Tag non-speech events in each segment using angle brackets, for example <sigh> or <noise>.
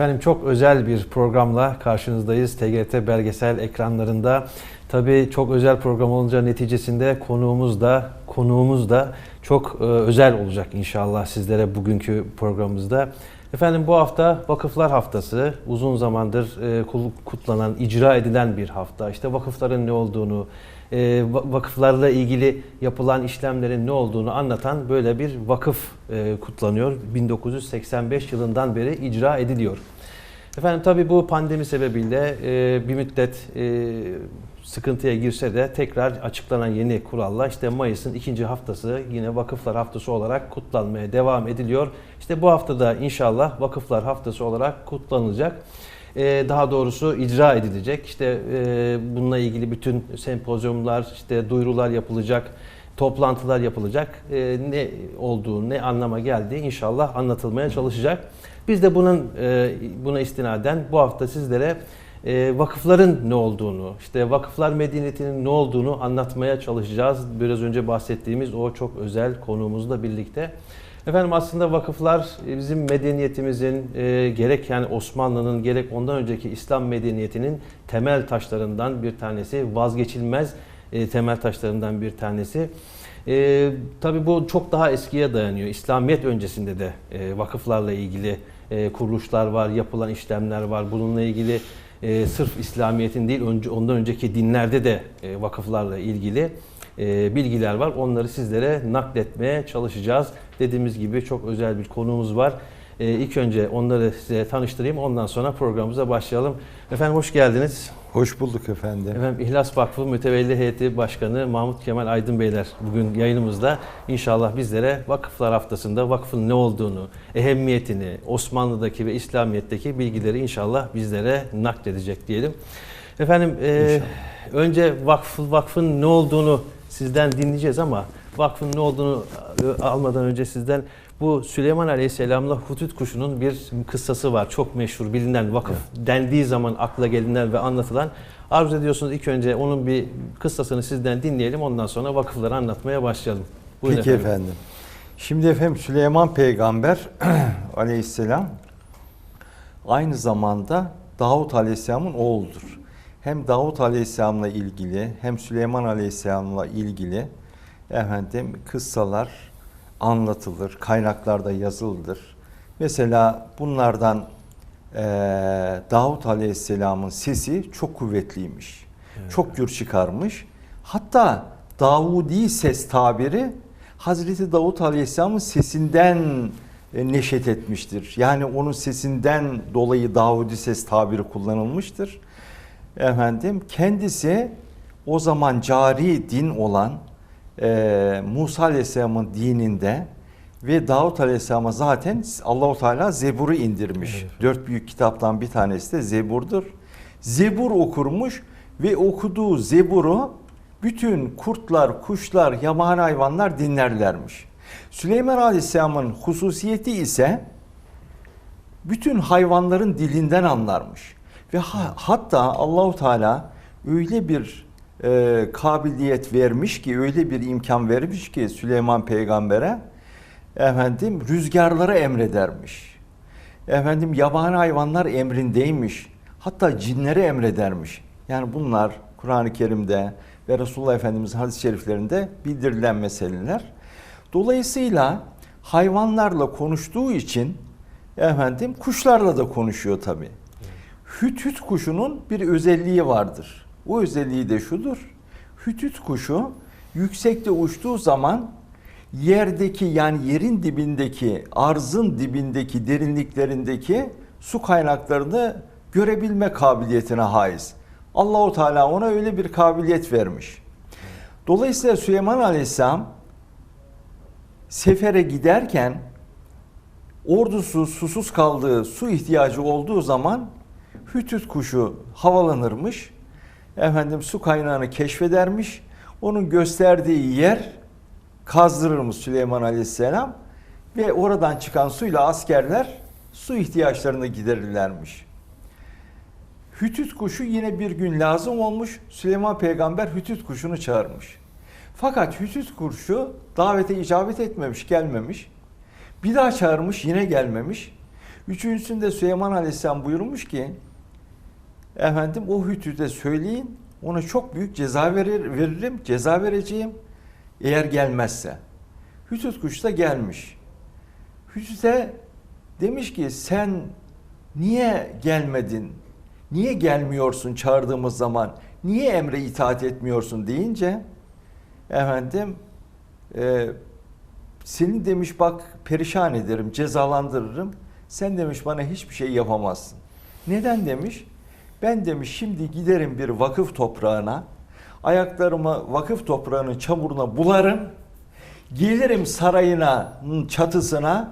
Efendim çok özel bir programla karşınızdayız. TGRT belgesel ekranlarında. Tabii çok özel program olunca neticesinde konuğumuz da konuğumuz da çok e, özel olacak inşallah sizlere bugünkü programımızda. Efendim bu hafta Vakıflar Haftası uzun zamandır e, kutlanan, icra edilen bir hafta. İşte vakıfların ne olduğunu, e, va- vakıflarla ilgili yapılan işlemlerin ne olduğunu anlatan böyle bir vakıf e, kutlanıyor. 1985 yılından beri icra ediliyor. Efendim tabii bu pandemi sebebiyle e, bir müddet sıkıntıya girse de tekrar açıklanan yeni kuralla işte Mayıs'ın ikinci haftası yine Vakıflar Haftası olarak kutlanmaya devam ediliyor. İşte bu haftada inşallah Vakıflar Haftası olarak kutlanılacak. E, daha doğrusu icra edilecek. İşte e, bununla ilgili bütün sempozyumlar, işte duyurular yapılacak toplantılar yapılacak. E, ne olduğu, ne anlama geldiği inşallah anlatılmaya çalışacak. Biz de bunun e, buna istinaden bu hafta sizlere e, vakıfların ne olduğunu, işte vakıflar medeniyetinin ne olduğunu anlatmaya çalışacağız. Biraz önce bahsettiğimiz o çok özel konuğumuzla birlikte. Efendim aslında vakıflar e, bizim medeniyetimizin e, gerek yani Osmanlı'nın gerek ondan önceki İslam medeniyetinin temel taşlarından bir tanesi, vazgeçilmez e, temel taşlarından bir tanesi. E, tabii bu çok daha eskiye dayanıyor. İslamiyet öncesinde de e, vakıflarla ilgili e, kuruluşlar var, yapılan işlemler var. Bununla ilgili e, sırf İslamiyet'in değil, önce, ondan önceki dinlerde de e, vakıflarla ilgili e, bilgiler var. Onları sizlere nakletmeye çalışacağız. Dediğimiz gibi çok özel bir konuğumuz var. E, ilk önce onları size tanıştırayım. Ondan sonra programımıza başlayalım. Efendim hoş geldiniz. Hoş bulduk efendim. Efendim İhlas Vakfı Mütevelli Heyeti Başkanı Mahmut Kemal Aydın Beyler bugün yayınımızda inşallah bizlere Vakıflar Haftası'nda vakfın ne olduğunu, ehemmiyetini, Osmanlı'daki ve İslamiyet'teki bilgileri inşallah bizlere nakledecek diyelim. Efendim e, önce vakf, vakfın ne olduğunu sizden dinleyeceğiz ama vakfın ne olduğunu e, almadan önce sizden bu Süleyman Aleyhisselam'la Hutut kuşunun bir kıssası var. Çok meşhur, bilinen vakıf dendiği zaman akla gelinen ve anlatılan. Arzu ediyorsunuz ilk önce onun bir kıssasını sizden dinleyelim. Ondan sonra vakıfları anlatmaya başlayalım. Buyurun Peki efendim. Şimdi efendim Süleyman peygamber <clears throat> aleyhisselam aynı zamanda Davut aleyhisselamın oğludur. Hem Davut aleyhisselamla ilgili hem Süleyman aleyhisselamla ilgili efendim kıssalar anlatılır, kaynaklarda yazılıdır. Mesela bunlardan eee Davut aleyhisselamın sesi çok kuvvetliymiş. Çok gür çıkarmış. Hatta Davudi ses tabiri Hazreti Davut Aleyhisselam'ın sesinden e, neşet etmiştir. Yani onun sesinden dolayı Davudi ses tabiri kullanılmıştır. Efendim kendisi o zaman cari din olan e, Musa Aleyhisselam'ın dininde ve Davut Aleyhisselam'a zaten Allahu Teala Zebur'u indirmiş. Evet. Dört büyük kitaptan bir tanesi de Zebur'dur. Zebur okurmuş ve okuduğu Zebur'u bütün kurtlar, kuşlar, yabani hayvanlar dinlerlermiş. Süleyman Aleyhisselam'ın hususiyeti ise bütün hayvanların dilinden anlarmış. Ve ha- hatta Allahu Teala öyle bir e, kabiliyet vermiş ki, öyle bir imkan vermiş ki Süleyman peygambere efendim rüzgarlara emredermiş. Efendim yabani hayvanlar emrindeymiş. Hatta cinlere emredermiş. Yani bunlar Kur'an-ı Kerim'de ve Resulullah Efendimiz'in hadis-i şeriflerinde bildirilen meseleler. Dolayısıyla hayvanlarla konuştuğu için efendim kuşlarla da konuşuyor tabi. Hüt hüt kuşunun bir özelliği vardır. O özelliği de şudur. Hüt hüt kuşu yüksekte uçtuğu zaman yerdeki yani yerin dibindeki, arzın dibindeki, derinliklerindeki su kaynaklarını görebilme kabiliyetine haiz. Allahu Teala ona öyle bir kabiliyet vermiş. Dolayısıyla Süleyman Aleyhisselam sefere giderken ordusu susuz kaldığı su ihtiyacı olduğu zaman hütüt kuşu havalanırmış. Efendim su kaynağını keşfedermiş. Onun gösterdiği yer kazdırırmış Süleyman Aleyhisselam ve oradan çıkan suyla askerler su ihtiyaçlarını giderirlermiş. Hütüt kuşu yine bir gün lazım olmuş. Süleyman peygamber hütüt kuşunu çağırmış. Fakat hütüt kuşu davete icabet etmemiş, gelmemiş. Bir daha çağırmış, yine gelmemiş. Üçüncüsünde Süleyman Aleyhisselam buyurmuş ki efendim o Hütüt'e söyleyin ona çok büyük ceza verir, veririm, ceza vereceğim eğer gelmezse. Hütüt kuş da gelmiş. Hütüt'e demiş ki sen niye gelmedin? Niye gelmiyorsun çağırdığımız zaman? Niye emre itaat etmiyorsun deyince efendim e, seni demiş bak perişan ederim, cezalandırırım. Sen demiş bana hiçbir şey yapamazsın. Neden demiş? Ben demiş şimdi giderim bir vakıf toprağına, ayaklarımı vakıf toprağının çamuruna bularım, gelirim sarayına, çatısına,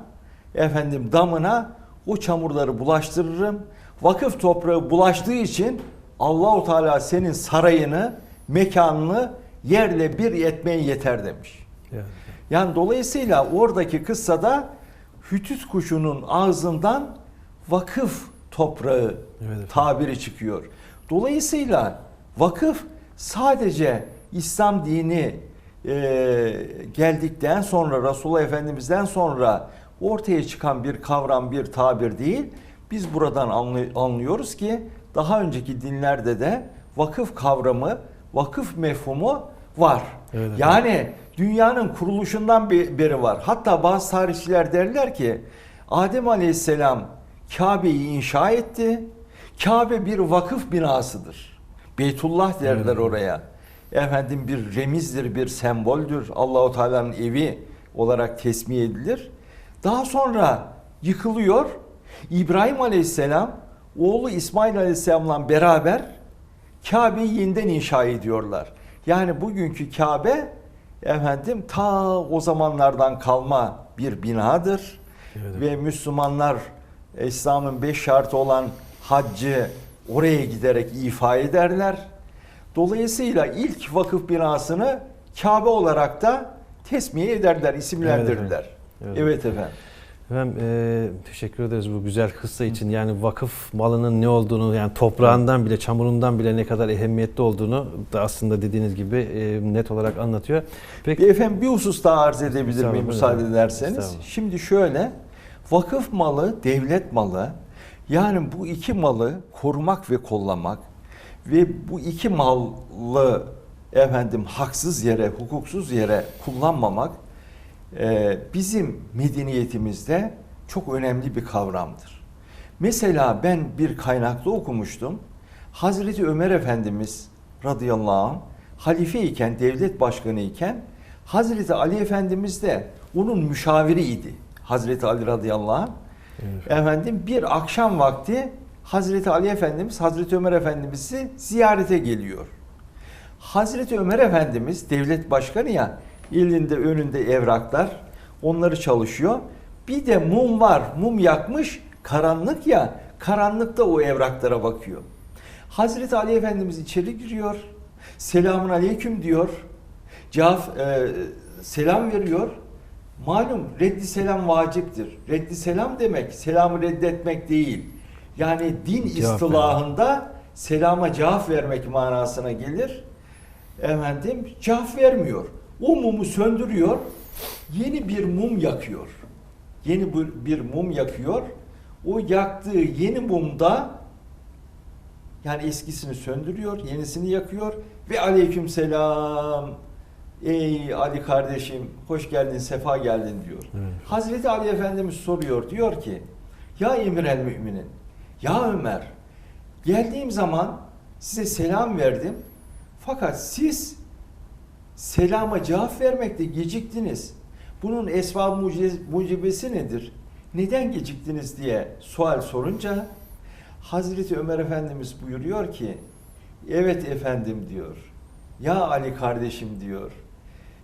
efendim damına o çamurları bulaştırırım. Vakıf toprağı bulaştığı için Allahu Teala senin sarayını, mekanını yerle bir etmeye yeter demiş. Yani dolayısıyla oradaki kıssada hütüt kuşunun ağzından vakıf toprağı Evet tabiri çıkıyor. Dolayısıyla vakıf sadece İslam dini e, geldikten sonra Resulullah Efendimiz'den sonra ortaya çıkan bir kavram, bir tabir değil. Biz buradan anlı- anlıyoruz ki daha önceki dinlerde de vakıf kavramı, vakıf mefhumu var. Evet yani dünyanın kuruluşundan be- beri var. Hatta bazı tarihçiler derler ki Adem Aleyhisselam Kabe'yi inşa etti. Kabe bir vakıf binasıdır. Beytullah derler Evet. oraya. Efendim bir remizdir, bir semboldür. Allahu Teala'nın evi olarak tesmih edilir. Daha sonra yıkılıyor. İbrahim Aleyhisselam oğlu İsmail Aleyhisselam'la beraber Kabe'yi yeniden inşa ediyorlar. Yani bugünkü Kabe efendim ta o zamanlardan kalma bir binadır. Evet. Ve Müslümanlar İslam'ın beş şartı olan haccı oraya giderek ifa ederler. Dolayısıyla ilk vakıf binasını Kabe olarak da tesmiye ederler, isimlendirirler. Evet Evet, efendim. efendim. Efendim e, teşekkür ederiz bu güzel kıssa için. Yani vakıf malının ne olduğunu yani toprağından bile çamurundan bile ne kadar ehemmiyetli olduğunu da aslında dediğiniz gibi e, net olarak anlatıyor. Peki Bir efendim bir husus daha arz edebilir miyim müsaade ederseniz? Şimdi şöyle, vakıf malı, devlet malı, yani bu iki malı korumak ve kollamak ve bu iki malı efendim haksız yere, hukuksuz yere kullanmamak e, bizim medeniyetimizde çok önemli bir kavramdır. Mesela ben bir kaynakta okumuştum. Hazreti Ömer Efendimiz radıyallahu anh halife iken, devlet başkanı iken Hazreti Ali Efendimiz de onun müşaviriydi. Hazreti Ali radıyallahu anh. Evet. Efendim bir akşam vakti Hazreti Ali Efendimiz Hazreti Ömer Efendimiz'i ziyarete geliyor. Hazreti Ömer Efendimiz devlet başkanı ya elinde önünde evraklar onları çalışıyor. Bir de mum var mum yakmış karanlık ya karanlıkta o evraklara bakıyor. Hazreti Ali Efendimiz içeri giriyor. Selamun aleyküm diyor. Cevap e, selam veriyor. Malum reddi selam vaciptir. Reddi selam demek selamı reddetmek değil. Yani din Cevap istilahında selama cevap vermek manasına gelir. Efendim cevap vermiyor. O mumu söndürüyor. Yeni bir mum yakıyor. Yeni bir mum yakıyor. O yaktığı yeni mumda yani eskisini söndürüyor, yenisini yakıyor ve aleyküm selam. Ey Ali kardeşim hoş geldin, sefa geldin diyor. Evet. Hazreti Ali Efendimiz soruyor, diyor ki ya emir el müminin, ya Ömer geldiğim zaman size selam verdim fakat siz selama cevap vermekte geciktiniz. Bunun esbab mucibesi nedir? Neden geciktiniz diye sual sorunca Hazreti Ömer Efendimiz buyuruyor ki evet efendim diyor. Ya Ali kardeşim diyor.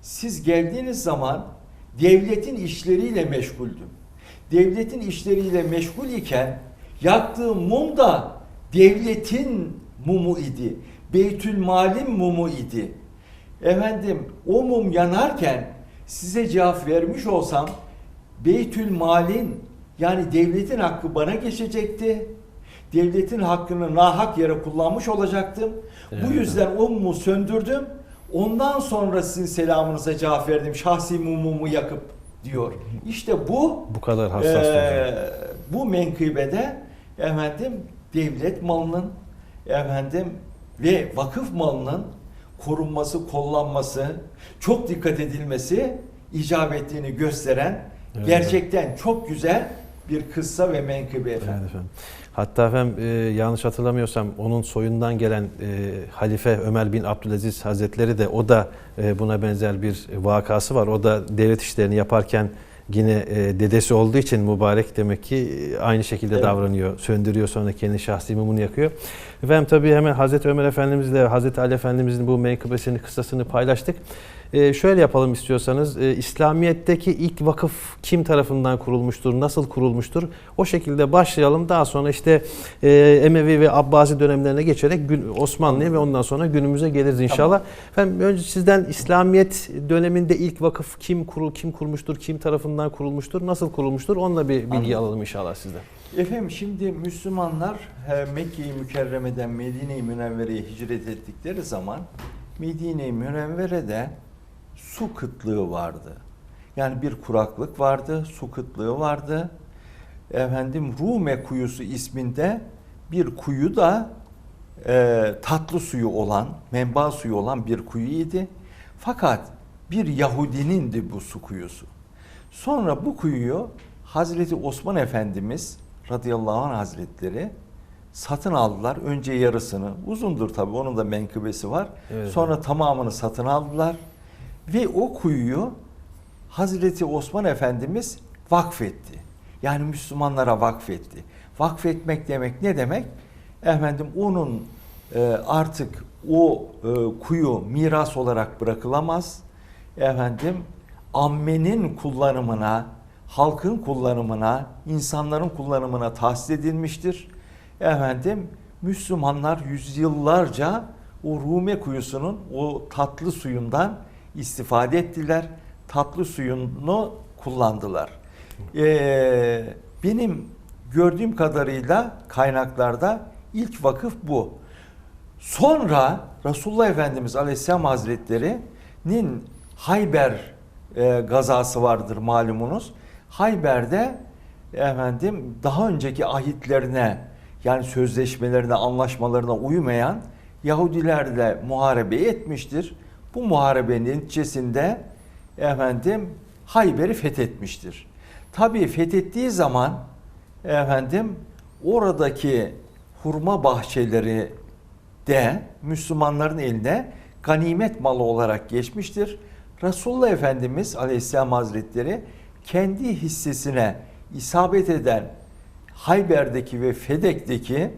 Siz geldiğiniz zaman devletin işleriyle meşguldüm. Devletin işleriyle meşgul iken yaktığım mum da devletin mumu idi. Beytül Mal'in mumu idi. Efendim o mum yanarken size cevap vermiş olsam Beytül Mal'in yani devletin hakkı bana geçecekti. Devletin hakkını nahak yere kullanmış olacaktım. Bu Evet. yüzden o mumu söndürdüm. Ondan sonra sizin selamınıza cevap verdim. Şahsi mumumu yakıp diyor. İşte bu Bu kadar hassas. ee, bu menkıbede efendim devlet malının efendim ve vakıf malının korunması, kollanması, çok dikkat edilmesi icap ettiğini gösteren Evet. gerçekten çok güzel bir kıssa ve menkıbe efendim. Evet efendim. Hatta efendim e, yanlış hatırlamıyorsam onun soyundan gelen e, Halife Ömer bin Abdülaziz Hazretleri de o da e, buna benzer bir vakası var. O da devlet işlerini yaparken yine e, dedesi olduğu için mübarek demek ki e, aynı şekilde Evet. davranıyor. Söndürüyor sonra kendi şahsi mumunu yakıyor. Efendim tabii hemen Hazreti Ömer Efendimizle Hazreti Ali Efendimizin bu menkıbesini, kıssasını paylaştık. Ee, şöyle yapalım istiyorsanız. Ee, İslamiyet'teki ilk vakıf kim tarafından kurulmuştur, nasıl kurulmuştur? O şekilde başlayalım. Daha sonra işte e, Emevi ve Abbasi dönemlerine geçerek Osmanlı'ya ve ondan sonra günümüze geliriz inşallah. Efendim önce sizden İslamiyet döneminde ilk vakıf kim kurul, kim kurmuştur, kim tarafından kurulmuştur, nasıl kurulmuştur? Onunla bir bilgi Anladım. alalım inşallah sizden. Efendim şimdi Müslümanlar e, Mekke-i Mükerreme'den Medine-i Münevvere'ye hicret ettikleri zaman Medine-i Münevvere'de su kıtlığı vardı. Yani bir kuraklık vardı, su kıtlığı vardı. Efendim Rume kuyusu isminde bir kuyu da e, tatlı suyu olan, menba suyu olan bir kuyuydu. Fakat bir Yahudinindi bu su kuyusu. Sonra bu kuyuyu Hazreti Osman Efendimiz radıyallahu anh hazretleri satın aldılar. Önce yarısını, uzundur tabii onun da menkıbesi var. Evet. Sonra tamamını satın aldılar. Ve o kuyuyu Hazreti Osman Efendimiz vakfetti. Yani Müslümanlara vakfetti. Vakfetmek demek ne demek? Efendim onun e, artık o e, kuyu miras olarak bırakılamaz. Efendim ammenin kullanımına, halkın kullanımına, insanların kullanımına tahsis edilmiştir. Efendim Müslümanlar yüzyıllarca o Rume kuyusunun o tatlı suyundan istifade ettiler. Tatlı suyunu kullandılar. Ee, benim gördüğüm kadarıyla kaynaklarda ilk vakıf bu. Sonra Resulullah Efendimiz Aleyhisselam Hazretleri'nin Hayber e, gazası vardır malumunuz. Hayber'de efendim daha önceki ahitlerine yani sözleşmelerine, anlaşmalarına uymayan Yahudilerle muharebe etmiştir. Bu muharebenin neticesinde efendim Hayber'i fethetmiştir. Tabii fethettiği zaman efendim oradaki hurma bahçeleri de Müslümanların eline ganimet malı olarak geçmiştir. Resulullah Efendimiz Aleyhisselam Hazretleri kendi hissesine isabet eden Hayber'deki ve Fedek'teki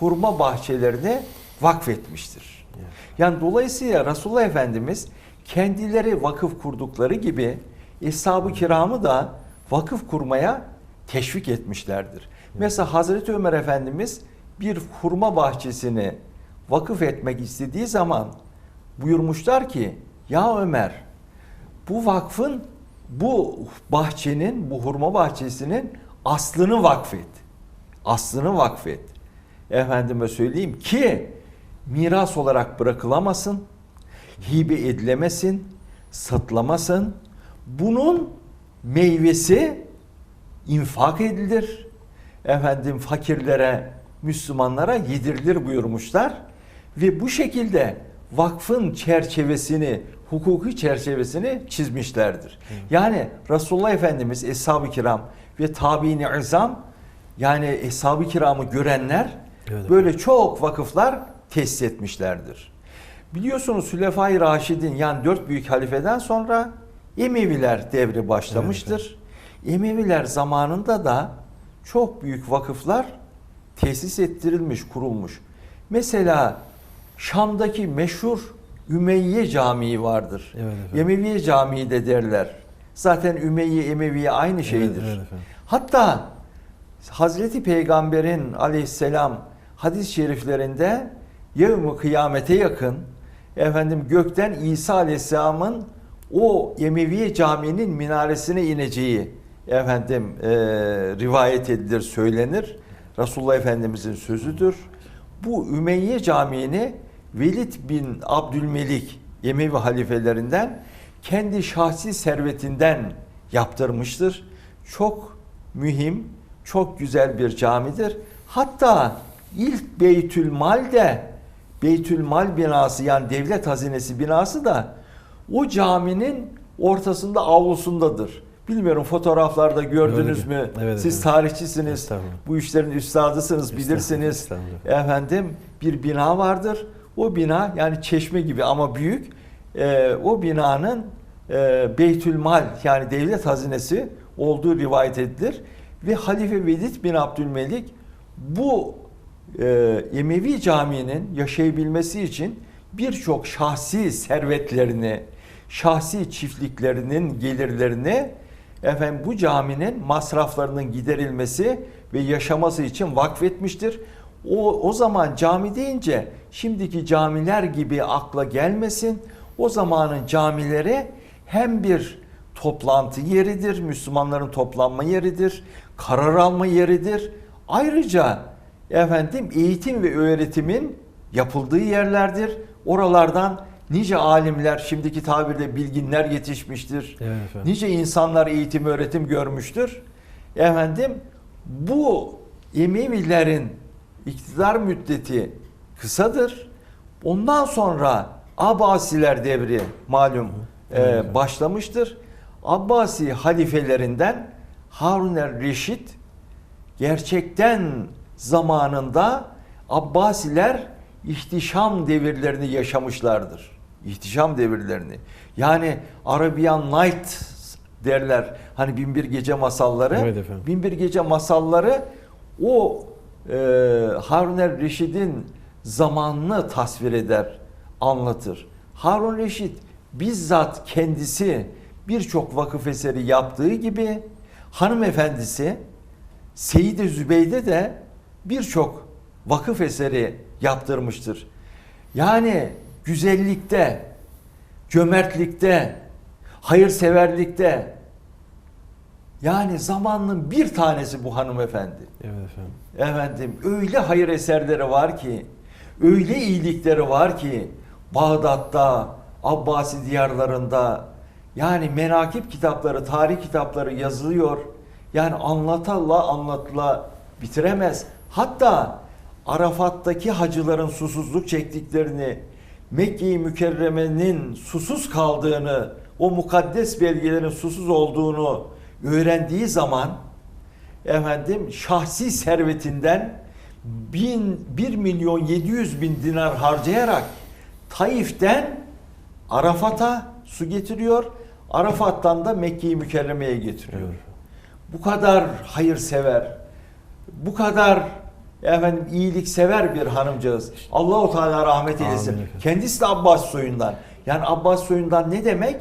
hurma bahçelerini vakfetmiştir. Yani dolayısıyla Resulullah Efendimiz kendileri vakıf kurdukları gibi Eshab-ı Kiram'ı da vakıf kurmaya teşvik etmişlerdir. Mesela Hazreti Ömer Efendimiz bir hurma bahçesini vakıf etmek istediği zaman buyurmuşlar ki ya Ömer bu vakfın bu bahçenin bu hurma bahçesinin aslını vakfet. Aslını vakfet. Efendime söyleyeyim ki miras olarak bırakılamasın, hibe edilemesin, satılamasın. Bunun meyvesi infak edilir. Efendim fakirlere, Müslümanlara yedirilir buyurmuşlar. Ve bu şekilde vakfın çerçevesini, hukuki çerçevesini çizmişlerdir. Yani Resulullah Efendimiz, Eshab-ı Kiram ve tabiini izam yani Eshab-ı Kiram'ı görenler böyle çok vakıflar tesis etmişlerdir. Biliyorsunuz Sülefai Raşid'in yani dört büyük halifeden sonra Emeviler devri başlamıştır. Emeviler zamanında da çok büyük vakıflar tesis ettirilmiş, kurulmuş. Mesela Şam'daki meşhur Ümeyye Camii vardır. Evet efendim. Emeviye Camii de derler. Zaten Ümeyye Emeviye aynı şeydir. evet efendim. Hatta Hazreti Peygamber'in aleyhisselam hadis-i şeriflerinde yevmi kıyamete yakın efendim gökten İsa aleyhisselamın o Emeviye Camii'nin minaresine ineceği efendim e, rivayet edilir, söylenir. Resulullah Efendimizin sözüdür. Bu Ümeyye Camii'ni Velid bin Abdülmelik Emevi halifelerinden kendi şahsi servetinden yaptırmıştır. Çok mühim, çok güzel bir camidir. Hatta ilk Beytülmal de Beytülmal binası yani devlet hazinesi binası da o caminin ortasında avlusundadır. Bilmiyorum fotoğraflarda gördünüz Gördük. mü? Evet Siz efendim. tarihçisiniz. Bu işlerin üstadısınız, bilirsiniz. Efendim bir bina vardır. O bina yani çeşme gibi ama büyük. Ee, o binanın e, Beytülmal yani devlet hazinesi olduğu rivayet edilir. Ve Halife Velid bin Abdülmelik bu e, Emevi Camii'nin yaşayabilmesi için birçok şahsi servetlerini, şahsi çiftliklerinin gelirlerini efendim bu caminin masraflarının giderilmesi ve yaşaması için vakfetmiştir. O, o zaman cami deyince şimdiki camiler gibi akla gelmesin. O zamanın camileri hem bir toplantı yeridir, Müslümanların toplanma yeridir, karar alma yeridir. Ayrıca efendim eğitim ve öğretimin yapıldığı yerlerdir. Oralardan nice alimler, şimdiki tabirle bilginler yetişmiştir. Evet efendim. Nice insanlar eğitim öğretim görmüştür. Efendim bu Emevilerin iktidar müddeti kısadır. Ondan sonra Abbasiler devri malum e, başlamıştır. Abbasi halifelerinden Harun el-Reşid gerçekten zamanında Abbasiler ihtişam devirlerini yaşamışlardır. İhtişam devirlerini. Yani Arabian Night derler. Hani Binbir Gece masalları. Evet efendim. Binbir Gece masalları o e, Harun el-Reşid'in zamanını tasvir eder, anlatır. Harun Reşid bizzat kendisi birçok vakıf eseri yaptığı gibi hanımefendisi Seyide Zübeyde de birçok vakıf eseri yaptırmıştır. Yani güzellikte, cömertlikte, hayırseverlikte yani zamanın bir tanesi bu hanımefendi. Evet efendim. Efendim öyle hayır eserleri var ki, öyle iyilikleri var ki Bağdat'ta, Abbasi diyarlarında yani menakip kitapları, tarih kitapları yazılıyor. Yani anlatala anlatıla bitiremez. Hatta Arafat'taki hacıların susuzluk çektiklerini, Mekke-i Mükerreme'nin susuz kaldığını, o mukaddes belgelerin susuz olduğunu öğrendiği zaman efendim şahsi servetinden bin, 1 milyon 700 bin dinar harcayarak Taif'ten Arafat'a su getiriyor. Arafat'tan da Mekke-i Mükerreme'ye getiriyor. Evet. Bu kadar hayırsever, bu kadar efendim iyiliksever bir hanımcağız. Allahu Teala rahmet eylesin. Amin. Kendisi de Abbas soyundan. Yani Abbas soyundan ne demek?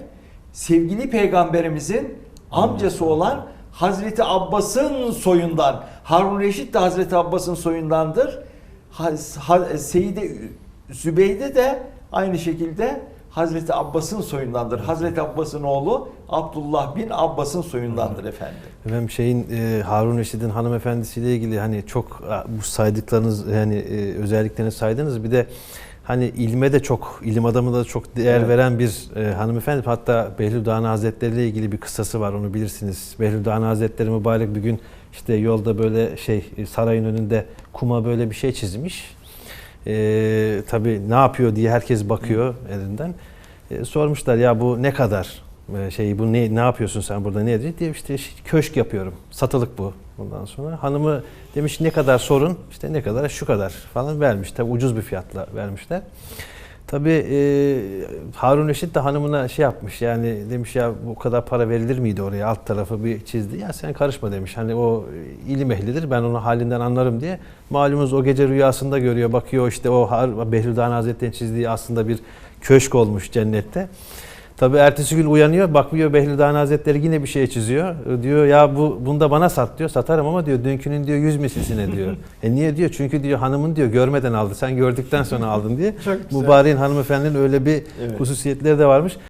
Sevgili peygamberimizin amcası olan Hazreti Abbas'ın soyundan. Harun Reşit de Hazreti Abbas'ın soyundandır. Seyide Zübeyde de aynı şekilde Hazreti Abbas'ın soyundandır. Hazreti Abbas'ın oğlu Abdullah bin Abbas'ın soyundandır efendim. Efendim şeyin e, Harun Reşit'in hanımefendisiyle ilgili hani çok bu saydıklarınız yani e, özelliklerini saydınız bir de hani ilme de çok ilim adamı da çok değer Evet. veren bir e, hanımefendi hatta Behlül Dağını Hazretleri ile ilgili bir kıssası var onu bilirsiniz. Behlül Dağını Hazretleri mübarek bir gün işte yolda böyle şey e, sarayın önünde kuma böyle bir şey çizmiş. E, tabii ne yapıyor diye herkes bakıyor elinden. E, sormuşlar ya bu ne kadar e, şey bu ne ne yapıyorsun sen burada ne diyor diye işte köşk yapıyorum. Satılık bu. Bundan sonra hanımı demiş ne kadar sorun işte ne kadar şu kadar falan vermiş. Tabii ucuz bir fiyatla vermişler. Tabii e, Harun Reşit de hanımına şey yapmış yani demiş ya bu kadar para verilir miydi oraya alt tarafı bir çizdi. Ya sen karışma demiş hani o ilim ehlidir ben onu halinden anlarım diye. Malumunuz o gece rüyasında görüyor bakıyor işte o Behlül Dağın Hazretleri'nin çizdiği aslında bir köşk olmuş cennette. Tabii ertesi gün uyanıyor bakmıyor Behlül Dağın Hazretleri yine bir şey çiziyor. Diyor ya bu bunu da bana sat diyor. Satarım ama diyor dünkünün diyor yüz mislisine diyor. <laughs> e niye diyor? Çünkü diyor hanımın diyor görmeden aldı. Sen gördükten sonra aldın diye. <laughs> Mübareğin hanımefendinin öyle bir Evet. hususiyetleri de varmış.